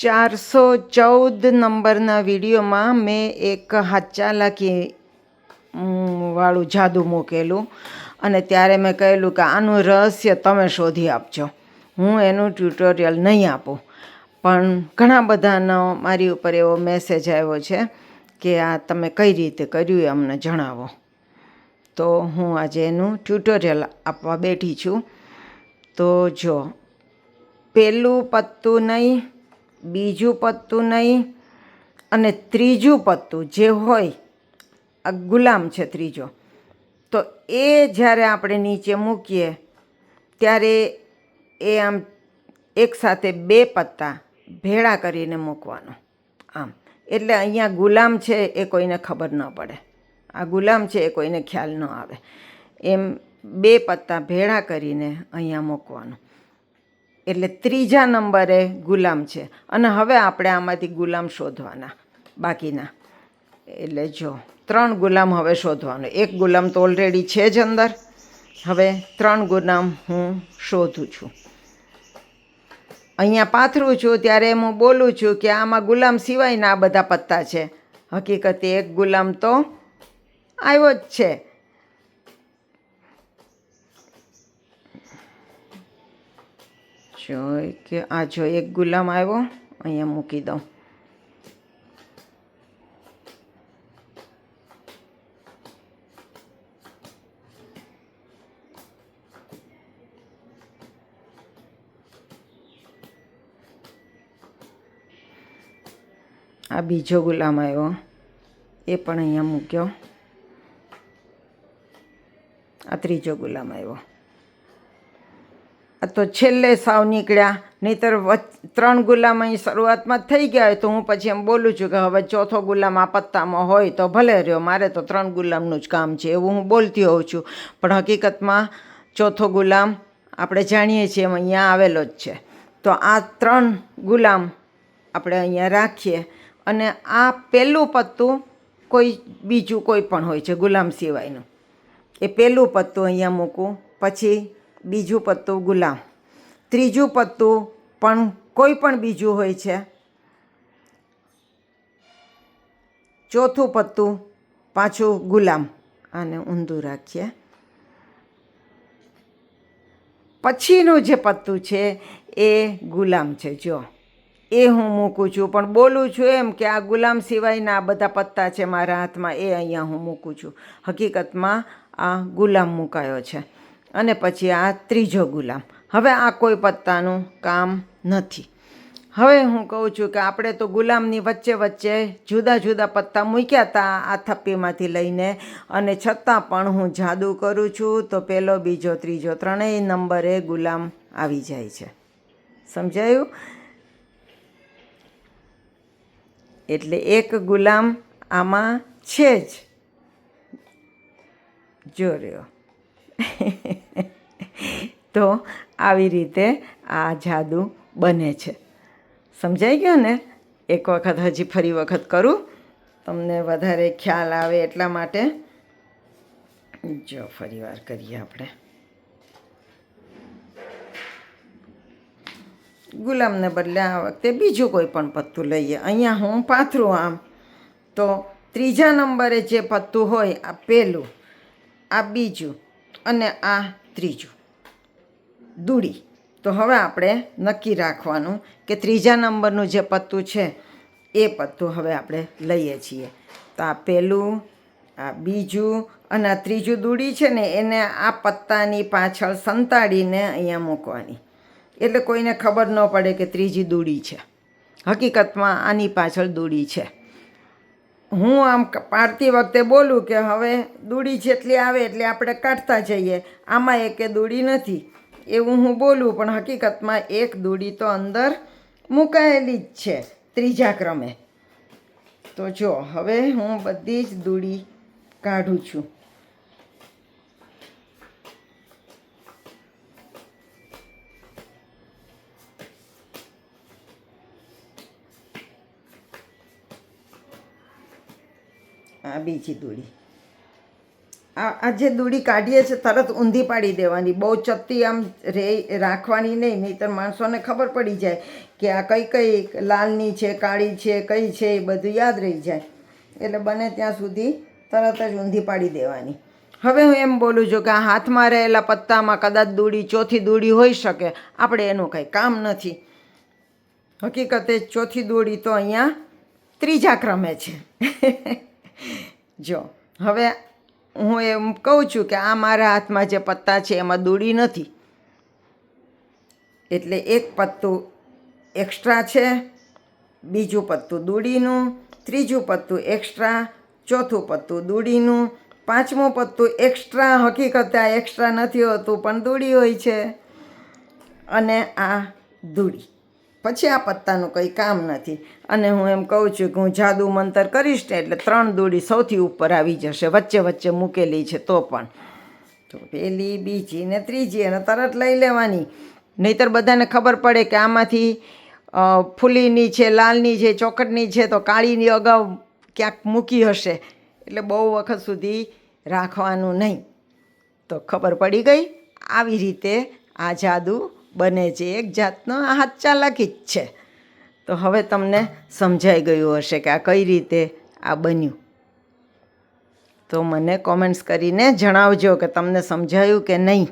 ચારસો ચૌદ નંબરના વિડીયોમાં મેં એક હાથ ચાલાકી વાળું જાદુ મૂકેલું અને ત્યારે મેં કહેલું કે આનું રહસ્ય તમે શોધી આપજો. હું એનું ટ્યુટોરિયલ નહીં આપું. પણ ઘણા બધાનો મારી ઉપર એવો મેસેજ આવ્યો છે કે આ તમે કઈ રીતે કર્યું એ અમને જણાવો. તો હું આજે એનું ટ્યુટોરિયલ આપવા બેઠી છું. તો જો પહેલું પત્તું નહીં બીજું પત્તું નહીં અને ત્રીજું પત્તું જે હોય, આ ગુલામ છે ત્રીજો. તો એ જ્યારે આપણે નીચે મૂકીએ, ત્યારે એ આમ એકસાથે બે પત્તા ભેળા કરીને મૂકવાનો. આમ. એટલે અહીંયા ગુલામ છે એ કોઈને ખબર ન પડે. આ ગુલામ છે એ કોઈને ખ્યાલ ન આવે. એમ બે પત્તા ભેળા કરીને અહીંયા મૂકવાનું. એટલે ત્રીજા નંબરે ગુલામ છે. અને હવે આપણે આમાંથી ગુલામ શોધવાના, બાકીના. એટલે જો, ત્રણ ગુલામ હવે શોધવાનો. એક ગુલામ તો ઓલરેડી છે જ અંદર. હવે ત્રણ ગુલામ હું શોધું છું. અહીંયા પાથરું છું, ત્યારે હું બોલું છું કે આમાં ગુલામ સિવાયના આ બધા પત્તા છે. હકીકતે એક ગુલામ તો આવ્યો જ છે. જોઈ કે આ જો એક ગુલામ આવ્યો, અહીંયા મૂકી દઉં. આ બીજો ગુલામ આવ્યો, એ પણ અહીંયા મૂક્યો. આ ત્રીજો ગુલામ આવ્યો. આ તો છેલ્લે સાવ નીકળ્યા. નહીતર વચ- ત્રણ ગુલામ અહીં શરૂઆતમાં થઈ ગયા હોય તો હું પછી એમ બોલું છું કે હવે ચોથો ગુલામ આ પત્તામાં હોય તો ભલે રહ્યો. મારે તો ત્રણ ગુલામનું જ કામ છે એવું હું બોલતી હોઉં છું. પણ હકીકતમાં ચોથો ગુલામ આપણે જાણીએ છીએ એમ અહીંયા આવેલો જ છે. તો આ ત્રણ ગુલામ આપણે અહીંયા રાખીએ. અને આ પહેલું પત્તું કોઈ બીજું કોઈ પણ હોય છે ગુલામ સિવાયનું. એ પહેલું પત્તું અહીંયા મૂકું. પછી બીજું પત્તું ગુલામ. ત્રીજું પત્તું પણ કોઈ પણ બીજું હોય છે. ચોથું પત્તું પાછું ગુલામ. આને ઊંધું રાખીએ. પછીનું જે પત્તું છે એ ગુલામ છે. જો, એ હું મૂકું છું, પણ બોલું છું એમ કે આ ગુલામ સિવાયના આ બધા પત્તા છે મારા હાથમાં, એ અહીંયા હું મૂકું છું. હકીકતમાં આ ગુલામ મુકાયો છે. અને પછી આ ત્રીજો ગુલામ. હવે આ કોઈ પત્તાનું કામ નથી. હવે હું કહું છું કે આપણે તો ગુલામની વચ્ચે વચ્ચે જુદા જુદા પત્તા મૂક્યા હતા આ થપ્પીમાંથી લઈને. અને છતાં પણ હું જાદુ કરું છું, તો પહેલો બીજો, ત્રીજો ત્રણેય નંબરે ગુલામ આવી જાય છે. સમજાયું? એટલે એક ગુલામ આમાં છે જ. જો રહ્યો. તો આવી રીતે આ જાદુ બને છે. સમજાઈ ગયો ને? એક વખત હજી ફરી વખત કરું. તમને વધારે ખ્યાલ આવે એટલા માટે. જો, ફરી વાર કરીએ આપણે. ગુલામને બદલે આ વખતે બીજું કોઈ પણ પત્તું લઈએ. અહીંયા હું પાથરું આમ. તો ત્રીજા નંબરે જે પત્તું હોય, આ પહેલું આ બીજું અને આ ત્રીજું. દૂડી તો હવે આપણે નક્કી રાખવાનું કે ત્રીજા નંબરનું જે પત્તું છે, એ પત્તું હવે આપણે લઈએ છીએ. તો આ પહેલું, આ બીજું અને આ ત્રીજું દૂડી છે ને, એને આ પત્તાની પાછળ સંતાડીને અહીંયા મૂકવાની. એટલે કોઈને ખબર ન પડે કે ત્રીજી દૂડી છે. હકીકતમાં આની પાછળ દૂડી છે. હું આમ પાડતી વખતે બોલું કે હવે દૂડી જેટલી આવે એટલે આપણે કાઢતા જઈએ. આમાં એકે દૂડી નથી. એવું હું બોલું, પણ હકીકતમાં એક દૂડી તો અંદર મુકાયેલી જ છે, ત્રીજા ક્રમે. તો જો, હવે હું બધી જ દૂડી કાઢું છું. આ બીજી દોરી આ જે દૂડી કાઢીએ છીએ તરત ઊંધી પાડી દેવાની. બહુ ચત્તી આમ રે રાખવાની નહીં, નહીંતર માણસોને ખબર પડી જાય કે આ કઈ કઈ લાલની છે, કાળી છે, કઈ છે, એ બધું યાદ રહી જાય. એટલે બને ત્યાં સુધી તરત જ ઊંધી પાડી દેવાની. હવે હું એમ બોલું છું કે આ હાથમાં રહેલા પત્તામાં કદાચ દૂડી, ચોથી દૂડી હોઈ શકે. આપણે એનું કંઈ કામ નથી. હકીકતે ચોથી દોડી તો અહીંયા ત્રીજા ક્રમે છે. જો, હવે હું એમ કહું છું કે આ મારા હાથમાં જે પત્તા છે એમાં દોડી નથી. એટલે એક પત્તું એક્સ્ટ્રા છે, બીજું પત્તું દૂડીનું, ત્રીજું પત્તું એક્સ્ટ્રા ચોથું પત્તું દૂડીનું, પાંચમું પત્તું એક્સ્ટ્રા હકીકતે આ એક્સ્ટ્રા નથી હોતું, પણ દૂડી હોય છે. અને આ દૂડી. પછી આ પત્તાનું કંઈ કામ નથી. અને હું એમ કહું છું કે હું જાદુ મંતર કરીશ ને એટલે ત્રણ દોડી સૌથી ઉપર આવી જશે, વચ્ચે વચ્ચે મૂકેલી છે તો પણ. તો પેલી, બીજી ને ત્રીજી અને તરત લઈ લેવાની. નહીતર બધાને ખબર પડે કે આમાંથી ફૂલીની છે, લાલની છે, ચોકટની છે, તો કાળીની અગાઉ ક્યાંક મૂકી હશે. એટલે બહુ વખત સુધી રાખવાનું નહીં. તો ખબર પડી ગઈ, આવી રીતે આ જાદુ બને છે. એક જાતનો આ હાથ ચાલાકી જ છે. તો હવે તમને સમજાઈ ગયું હશે કે આ કઈ રીતે આ બન્યું. તો મને કોમેન્ટ્સ કરીને જણાવજો કે તમને સમજાયું કે નહીં.